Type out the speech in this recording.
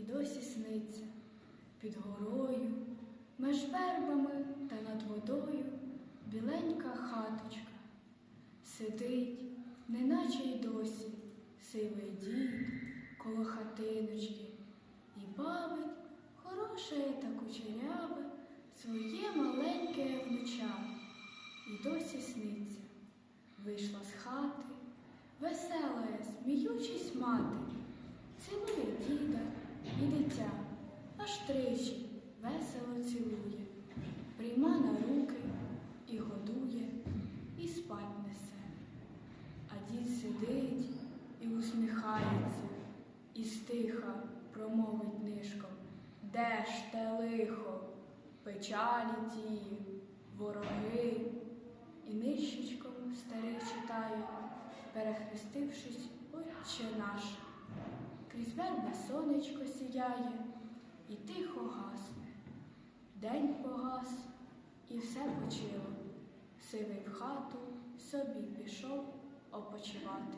і досі сниться під горою, меж вербами та над водою біленька хаточка. Сидить, неначе й досі, сивий дід коло хатиночки і бавить хороше та кучеряве своє маленьке внуча. І досі сниться. Вийшла з хати, весела, сміючись мати, цілує діда і дитя, аж тричі весело цілує, прийма на руки і годує, і спать несе. А дід сидить і усміхається, і стиха промовить нишком. Де ж те лихо, печалі ті, вороги, і нищечком старий читає, перехрестившись, Отче наш. Крізь верби сонечко сіяє. День погас, і все почило. Сивий в хату собі пішов опочивати.